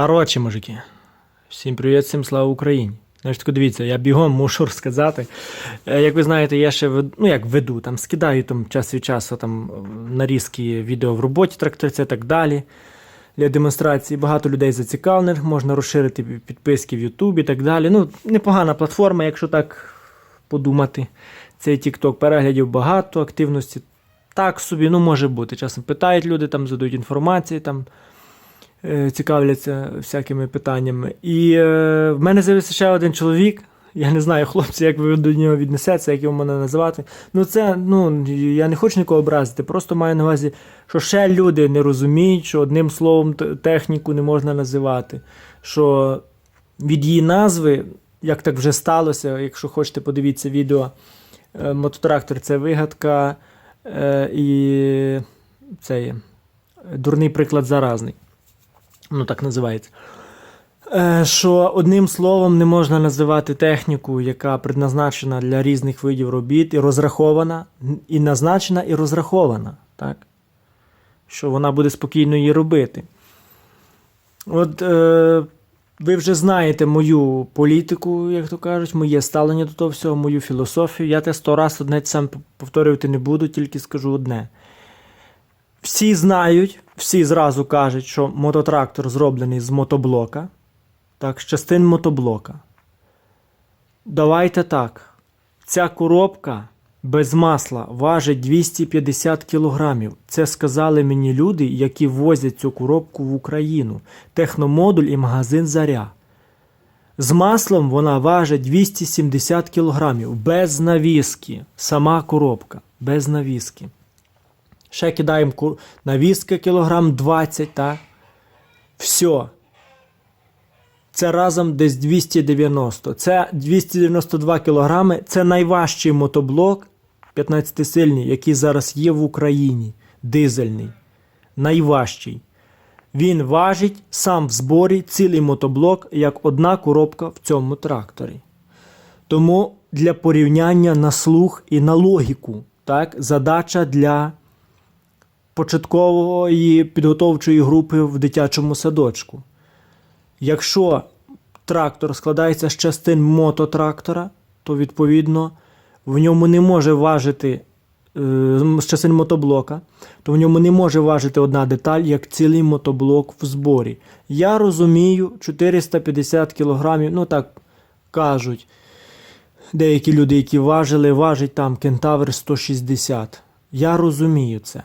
Коротше, мужики, всім привіт, всім слава Україні. Значить, тако дивіться, я бігом мушу розказати. Е, Як ви знаєте, я ще вед- ну, як веду, там, скидаю там, час від часу там, нарізки відео в роботі тракторця і так далі. Для демонстрації багато людей зацікавлених, можна розширити підписки в YouTube і так далі. Ну, непогана платформа, якщо так подумати. Цей TikTok переглядів багато, активності так собі, ну може бути. Часом питають люди, там задають інформацію, там цікавляться всякими питаннями. І е, в мене з'явився ще один чоловік. Я не знаю, хлопці, як ви до нього віднесеться, як його мене називати. Ну, це, ну, я не хочу нікого образити, просто маю на увазі, що ще люди не розуміють, що одним словом техніку не можна називати. Що від її назви, як так вже сталося, якщо хочете, подивіться відео, е, мототрактор це вигадка е, і це дурний приклад заразний. Ну, так називається. Е, Що одним словом не можна називати техніку, яка предназначена для різних видів робіт, і розрахована, і назначена, і розрахована. Так? Що вона буде спокійно її робити. От е, ви вже знаєте мою політику, як то кажуть, моє ставлення до того всього, мою філософію. Я те сто раз одне те саме повторювати не буду, тільки скажу одне. Всі знають, всі зразу кажуть, що мототрактор зроблений з мотоблока, так, з частин мотоблока. Давайте так. Ця коробка без масла важить 250 кілограмів. Це сказали мені люди, які возять цю коробку в Україну. Техномодуль і магазин Заря. З маслом вона важить 270 кілограмів. Без навіски. Сама коробка. Без навіски. Ще кидаємо навіски кілограм 20, так? Все. Це разом десь 290. Це 292 кілограми. Це найважчий мотоблок 15-сильний, який зараз є в Україні. Дизельний. Найважчий. Він важить сам в зборі цілий мотоблок, як одна коробка в цьому тракторі. Тому для порівняння на слух і на логіку, так, задача для початкової підготовчої групи в дитячому садочку. Якщо трактор складається з частин мототрактора, то відповідно в ньому не може важити е, з частин мотоблока, то в ньому не може важити одна деталь, як цілий мотоблок в зборі. Я розумію, 450 кілограмів, ну так кажуть. Деякі люди, які важили, важить там кентавр 160. Я розумію це.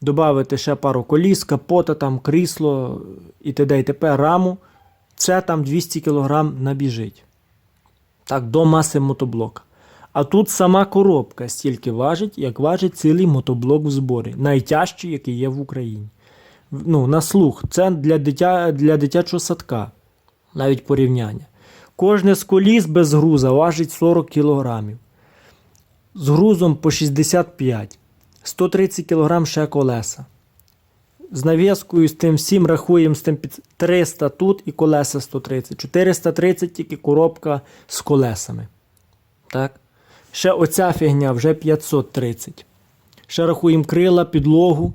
Добавити ще пару коліс, капота, там крісло і т.д. і т.п. раму. Це там 200 кг набіжить. Так, до маси мотоблока. А тут сама коробка стільки важить, як важить цілий мотоблок в зборі. Найтяжчий, який є в Україні. Ну, на слух. Це для, дитя, для дитячого садка. Навіть порівняння. Кожне з коліс без груза важить 40 кг. З грузом по 65. 130 кг ще колеса. З навіскою з тим всім рахуємо з тим під 300 тут і колеса 130. 430 тільки коробка з колесами. Так? Ще оця фігня вже 530. Ще рахуємо крила, підлогу,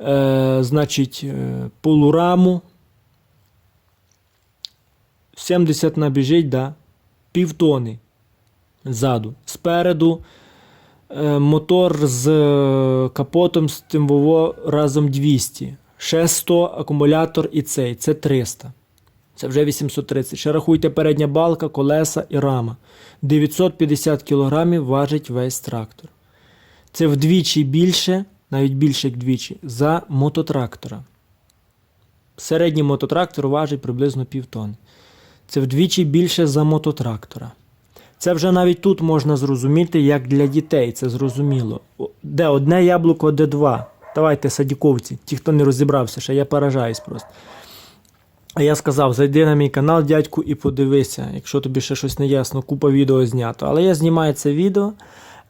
е, значить, е, полураму. 70 набіжить, да? півтони ззаду. Спереду мотор з е, капотом з тим ВО разом 200. Ще 100 акумулятор і цей. Це 300. Це вже 830. Ще рахуйте передня балка, колеса і рама. 950 кг важить весь трактор. Це вдвічі більше, навіть більше як двічі, за мототрактора. Середній мототрактор важить приблизно півтони. Це вдвічі більше за мототрактора. Це вже навіть тут можна зрозуміти, як для дітей це зрозуміло. Де одне яблуко, де два. Давайте, садіковці, ті, хто не розібрався, ще я поражаюсь просто. А я сказав: зайди на мій канал, дядьку, і подивися, якщо тобі ще щось не ясно, купа відео знято. Але я знімаю це відео,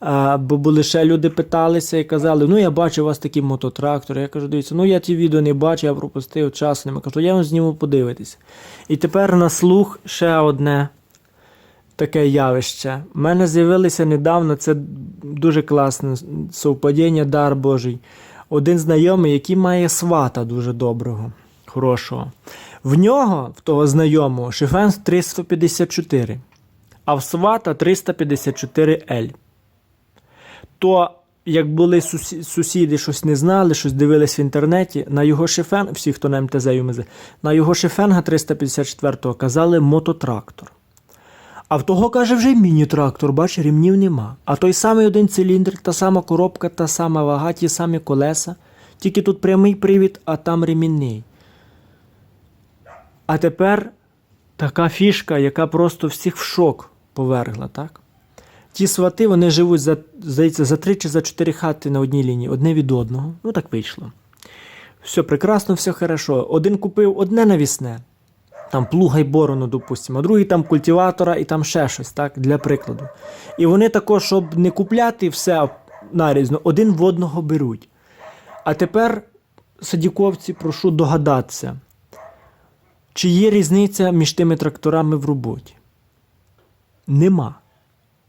а, бо були ще люди питалися і казали: ну я бачу у вас такі мототрактори. Я кажу, дивіться, ну я ті відео не бачу, я пропустив часу нема. Кажу, я вам зніму подивитися. І тепер на слух ще одне таке явище. У мене з'явилося недавно, це дуже класне совпадіння, дар Божий. Один знайомий, який має свата дуже доброго, хорошого. В нього, в того знайомого, шифен 354, а в свата 354L. То, як були сусіди, щось не знали, щось дивились в інтернеті, на його шифен, всі, хто на МТЗ на його шифенга 354 казали мототрактор. А в того, каже, вже міні-трактор, бач, рівнів нема. А той самий один циліндр, та сама коробка, та сама вага, ті самі колеса. Тільки тут прямий привід, а там ремінний. А тепер така фішка, яка просто всіх в шок повергла, так? Ті свати вони живуть за, здається, за три чи за чотири хати на одній лінії, одне від одного. Ну так вийшло. Все прекрасно, все хорошо. Один купив одне навісне, там плуга й борону, допустимо, а другий там культиватора і там ще щось, так, для прикладу. І вони також, щоб не купляти все нарізно, один в одного беруть. А тепер, садіковці, прошу догадатися, чи є різниця між тими тракторами в роботі? Нема.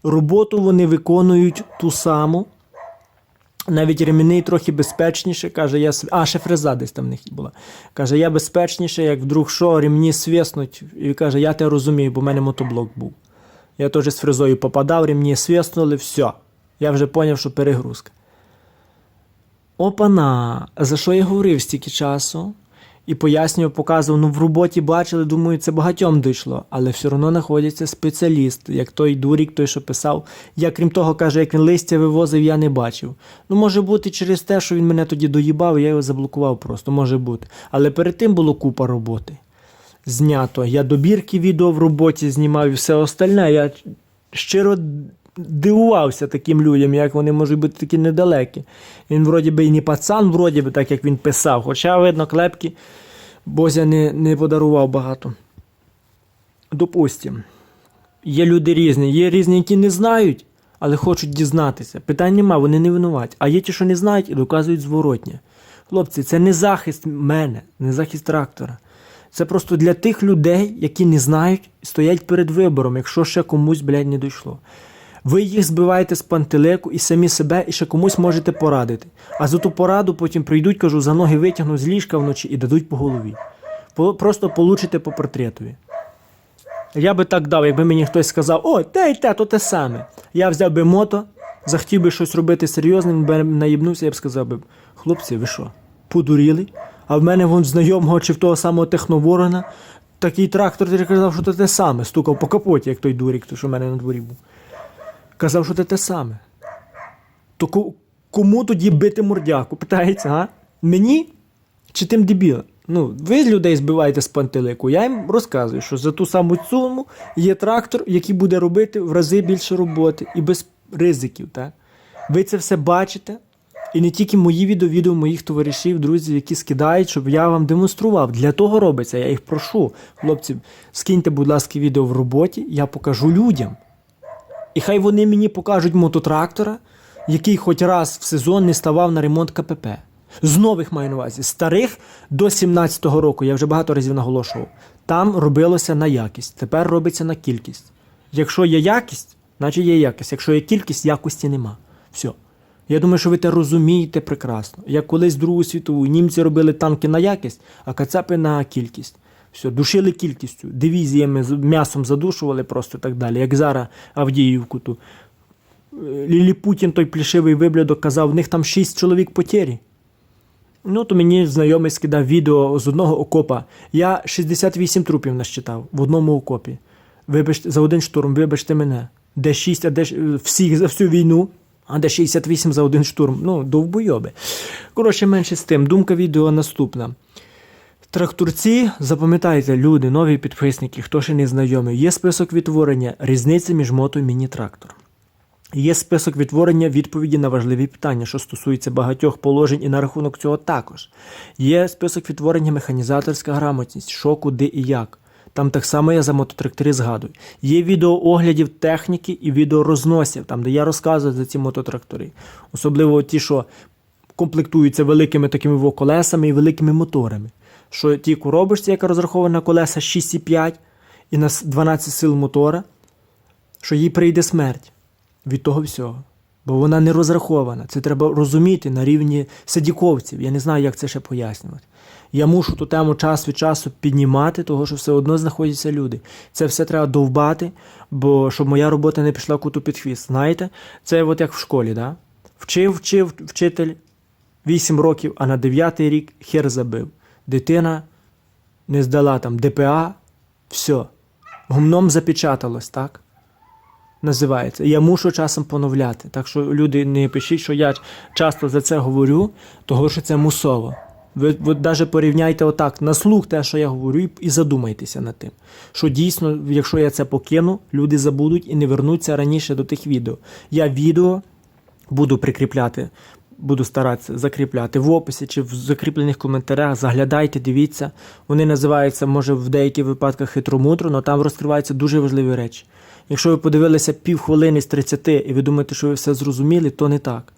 Роботу вони виконують ту саму. Навіть ремінний трохи безпечніше, каже, я а, ще фреза десь там в них була. Каже, я безпечніше, як вдруг що, ремні свиснуть. І каже, я те розумію, бо в мене мотоблок був. Я теж з фрезою попадав, ремні свиснули, все. Я вже зрозумів, що перегрузка. Опана! За що я говорив стільки часу? І пояснював, показував, ну в роботі бачили, думаю, це багатьом дійшло, але все одно знаходиться спеціаліст, як той дурік, той, що писав. Я, крім того, каже, як він листя вивозив, я не бачив. Ну, може бути, через те, що він мене тоді доїбав, я його заблокував просто, може бути. Але перед тим було купа роботи. Знято. Я добірки відео в роботі знімав і все остальне. Я щиро дивувався таким людям, як вони можуть бути такі недалекі. Він вроді би і не пацан, вроді би, так як він писав. Хоча, видно, клепки Бозя не, не подарував багато. Допустим, є люди різні, є різні, які не знають, але хочуть дізнатися. Питань нема, вони не винуваті. А є ті, що не знають і доказують зворотнє. Хлопці, це не захист мене, не захист трактора. Це просто для тих людей, які не знають, стоять перед вибором, якщо ще комусь, блядь, не дійшло. Ви їх збиваєте з пантелику і самі себе, і ще комусь можете порадити. А за ту пораду потім прийдуть, кажу, за ноги витягнуть з ліжка вночі і дадуть по голові. Просто получите по портретові. Я би так дав, якби мені хтось сказав, о, те й те, то те саме. Я взяв би мото, захотів би щось робити серйозним, би наїбнувся, я б сказав би, хлопці, ви що, подуріли? А в мене вон знайомого чи в того самого техноворона такий трактор, ти казав, що це те саме, стукав по капоті, як той дурік, той, що в мене на дворі був. Казав, що це те саме. То ко- кому тоді бити мордяку? Питається, а? Мені чи тим дебілам? Ну, ви людей збиваєте з пантелику. Я їм розказую, що за ту саму суму є трактор, який буде робити в рази більше роботи і без ризиків. Так? Ви це все бачите. І не тільки мої відео, відео моїх товаришів, друзів, які скидають, щоб я вам демонстрував. Для того робиться. Я їх прошу. Хлопці, скиньте, будь ласка, відео в роботі, я покажу людям. І хай вони мені покажуть мототрактора, який хоч раз в сезон не ставав на ремонт КПП. З нових маю на увазі. Старих до 17-го року, я вже багато разів наголошував. Там робилося на якість, тепер робиться на кількість. Якщо є якість, значить є якість. Якщо є кількість, якості нема. Все. Я думаю, що ви це розумієте прекрасно. Як колись Другу світову німці робили танки на якість, а кацапи на кількість. Все, душили кількістю, дивізіями м'ясом задушували просто і так далі. Як зараз Авдіївку ту. Е, Ліліпутін, той плішивий виблядок, казав, в них там 6 чоловік потері. Ну, то мені знайомий скидав відео з одного окопа. Я 68 трупів насчитав в одному окопі. Вибачте, за один штурм, вибачте мене. Де 6, а де е, всіх за всю війну, а де 68 за один штурм. Ну, довбойоби. Коротше, менше з тим. Думка відео наступна. Тракторці, запам'ятайте, люди, нові підписники, хто ще не знайомий, є список відтворення різниці між мото міні-трактор. Є список відтворення відповіді на важливі питання, що стосуються багатьох положень, і на рахунок цього також. Є список відтворення механізаторська грамотність, що, куди і як. Там так само я за мототрактори згадую. Є відео оглядів техніки і відео розносів, там, де я розказую за ці мототрактори. Особливо ті, що комплектуються великими такими колесами і великими моторами. Що ті коробочці, яка розрахована на колеса 6,5 і на 12 сил мотора, що їй прийде смерть від того всього. бо вона не розрахована. Це треба розуміти на рівні садіковців. Я не знаю, як це ще пояснювати. Я мушу ту тему час від часу піднімати, тому що все одно знаходяться люди. Це все треба довбати, бо щоб моя робота не пішла куту під хвіст. Знаєте, це от як в школі, да? Вчив, вчив вчитель 8 років, а на 9 рік хер забив. Дитина не здала там ДПА, все. Гумном запечаталось, так? Називається. Я мушу часом поновляти. Так що люди не пишіть, що я часто за це говорю, того що це мусово. Ви, навіть порівняйте отак на слух те, що я говорю, і задумайтеся над тим. Що дійсно, якщо я це покину, люди забудуть і не вернуться раніше до тих відео. Я відео буду прикріпляти, буду старатися закріпляти в описі чи в закріплених коментарях. Заглядайте, дивіться. Вони називаються, може, в деяких випадках хитромудро, але там розкриваються дуже важливі речі. Якщо ви подивилися півхвилини з 30 і ви думаєте, що ви все зрозуміли, то не так.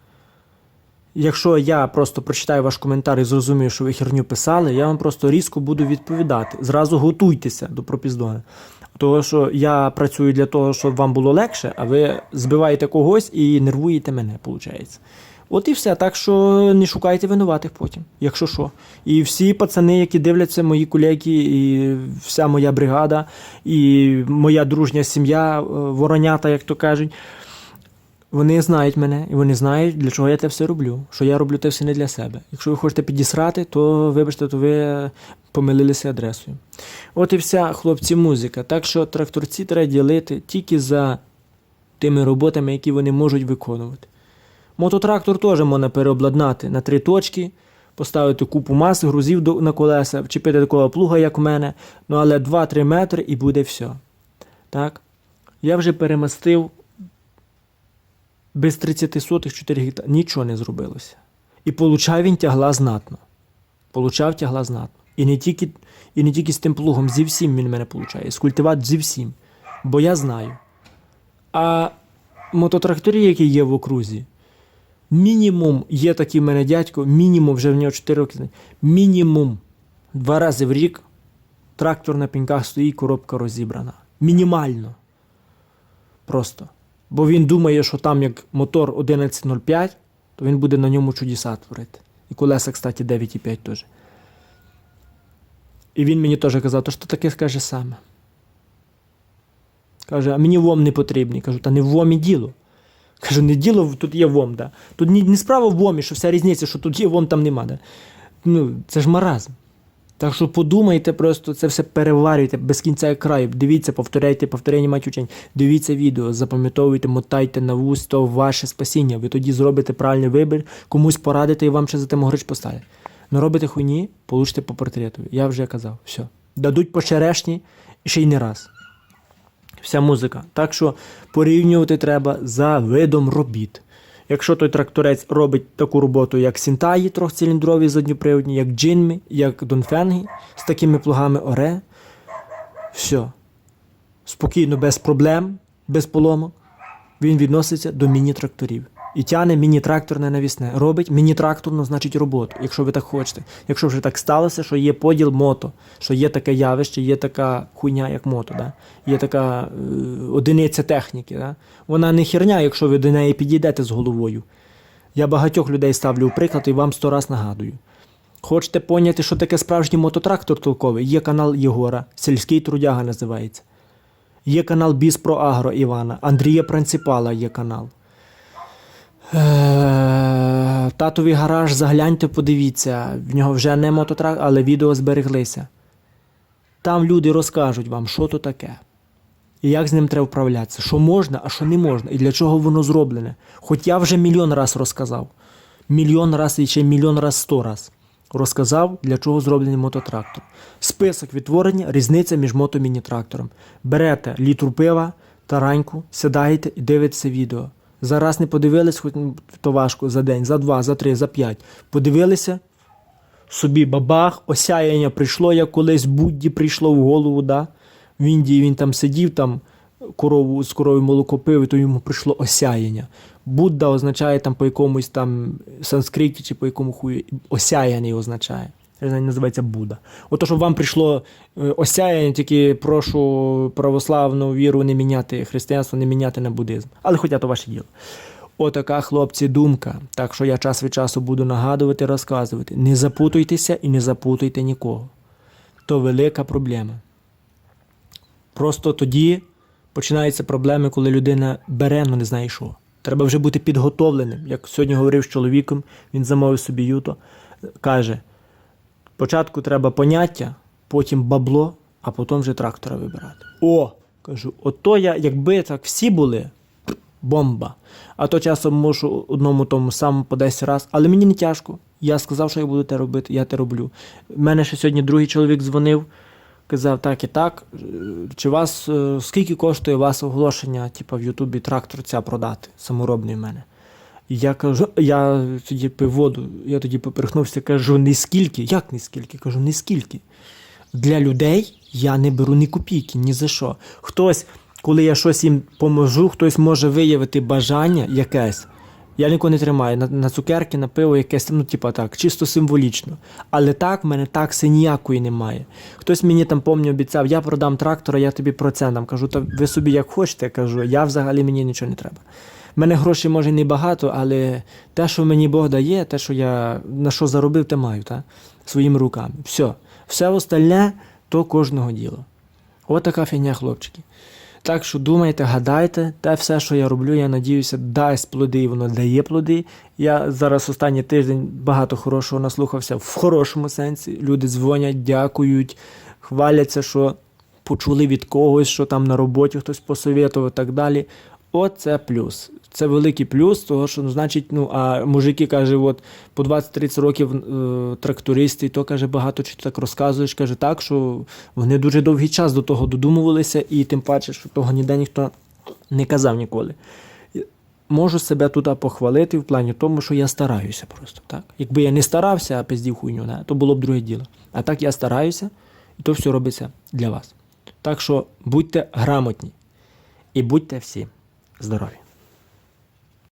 Якщо я просто прочитаю ваш коментар і зрозумію, що ви херню писали, я вам просто різко буду відповідати. Зразу готуйтеся до пропіздони. Того, що я працюю для того, щоб вам було легше, а ви збиваєте когось і нервуєте мене, виходить. От і все. Так що не шукайте винуватих потім, якщо що. І всі пацани, які дивляться, мої колеги, і вся моя бригада, і моя дружня сім'я, е, воронята, як то кажуть. Вони знають мене, і вони знають, для чого я це все роблю. Що я роблю це все не для себе. Якщо ви хочете підісрати, то вибачте, то ви помилилися адресою. От і вся, хлопці, музика. Так що тракторці треба ділити тільки за тими роботами, які вони можуть виконувати. Мототрактор теж можна переобладнати на три точки, поставити купу мас, грузів на колеса, вчепити такого плуга, як у мене, ну але 2-3 метри і буде все. Так? Я вже перемастив без 30 сотих 4 гектари. Нічого не зробилося. І получав він тягла знатно. Получав тягла знатно. І не тільки, і не тільки з тим плугом, зі всім він мене получає. З культиват зі всім. Бо я знаю. А мототракторі, які є в окрузі, мінімум є такий мене дядько, мінімум вже в нього 4 роки. Мінімум два рази в рік трактор на пеньках стоїть, коробка розібрана. Мінімально. Просто. Бо він думає, що там як мотор 11.05, то він буде на ньому чудеса творити. І колеса, кстати, 9,5 теж. І він мені теж казав, то що таке скаже саме. Каже, а мені ВОМ не потрібний. Кажу, та не в ВОМі діло. Кажу, не діло, тут є ВОМ, да. Тут не, не справа в ВОМі, що вся різниця, що тут є ВОМ, там нема. Да. Ну, це ж маразм. Так що подумайте, просто це все переварюйте без кінця і краю. Дивіться, повторяйте, повторення мать учень. Дивіться відео, запам'ятовуйте, мотайте на вуз, то ваше спасіння. Ви тоді зробите правильний вибір, комусь порадите і вам ще за тим грич поставлять. Не робите хуйні, получите по портрету. Я вже казав, все. Дадуть по черешні ще й не раз. Вся музика. Так що порівнювати треба за видом робіт. Якщо той тракторець робить таку роботу, як Сінтаї, трьохциліндрові задньоприводні, як Джинмі, як Донфенгі, з такими плугами Оре, все. Спокійно, без проблем, без поломок, він відноситься до міні-тракторів. І тяне міні-тракторне навісне. Робить міні-тракторну, значить, роботу, якщо ви так хочете. Якщо вже так сталося, що є поділ мото, що є таке явище, є така хуйня, як мото, да? є така е, одиниця техніки. Да? Вона не херня, якщо ви до неї підійдете з головою. Я багатьох людей ставлю у приклад і вам сто раз нагадую. Хочете поняти, що таке справжній мототрактор толковий? Є канал Єгора, сільський трудяга називається. Є канал Біс Агро Івана, Андрія Принципала є канал. Е, Татовий гараж, загляньте, подивіться. В нього вже не мототрак, але відео збереглися. Там люди розкажуть вам, що то таке. І як з ним треба вправлятися, що можна, а що не можна, і для чого воно зроблене. Хоч я вже мільйон раз розказав. Мільйон раз і ще мільйон раз сто раз. Розказав, для чого зроблений мототрактор. Список відтворення, різниця між мото-міні-трактором. Берете літру пива, тараньку, сідаєте і дивитеся відео. Зараз не подивились, хоч то важко за день, за два, за три, за п'ять. Подивилися, собі бабах, осяяння прийшло, як колись Будді прийшло в голову, да? в Індії він там сидів, там корову з коровою молоко пив, і то йому прийшло осяяння. Будда означає там по якомусь там санскриті чи по якому хую осяяний означає. Називається Будда. Ото, щоб вам прийшло е, осяяння, тільки прошу православну віру не міняти, християнство не міняти на буддизм. Але хоча то ваше діло. Отака, хлопці, думка. Так що я час від часу буду нагадувати, розказувати. Не запутуйтеся і не запутуйте нікого. То велика проблема. Просто тоді починаються проблеми, коли людина бере, ну не знає що. Треба вже бути підготовленим. Як сьогодні говорив з чоловіком, він замовив собі юто, каже: спочатку треба поняття, потім бабло, а потім вже трактора вибирати. О! Кажу, ото я, якби так всі були, бомба. А то часом можу одному тому самому по 10 раз, але мені не тяжко. Я сказав, що я буду те робити, я те роблю. У мене ще сьогодні другий чоловік дзвонив, казав так і так. Чи вас е, скільки коштує вас оголошення, типу, в Ютубі трактор ця продати, саморобний в мене? І я кажу, я тоді пив воду, я тоді поперхнувся, кажу, не скільки. Як не скільки? Кажу, не скільки. Для людей я не беру ні копійки, ні за що. Хтось, коли я щось їм поможу, хтось може виявити бажання якесь. Я нікого не тримаю на, на цукерки, на пиво, якесь, ну, типа так, чисто символічно. Але так, в мене такси ніякої немає. Хтось мені там помню обіцяв, я продам трактора, я тобі процентам. Кажу, та ви собі як хочете, кажу, я взагалі мені нічого не треба. Мене грошей може небагато, але те, що мені Бог дає, те, що я на що заробив, те маю, та? своїми руками. Все. Все остальне то кожного діло. От така фігня, хлопчики. Так що думайте, гадайте, те все, що я роблю, я надіюся, дасть плоди, і воно дає плоди. Я зараз останній тиждень багато хорошого наслухався в хорошому сенсі. Люди дзвонять, дякують, хваляться, що почули від когось, що там на роботі хтось посовітував і так далі. От це плюс. Це великий плюс, того що ну, значить, ну а мужики каже, от по 20-30 років е, трактористи, і то каже, багато чи так розказуєш, каже так, що вони дуже довгий час до того додумувалися, і тим паче, що того ніде ніхто не казав ніколи. Можу себе тут похвалити в плані тому, що я стараюся просто. Так? Якби я не старався, а пиздів хуйню, не, то було б друге діло. А так я стараюся, і то все робиться для вас. Так що будьте грамотні і будьте всі здорові.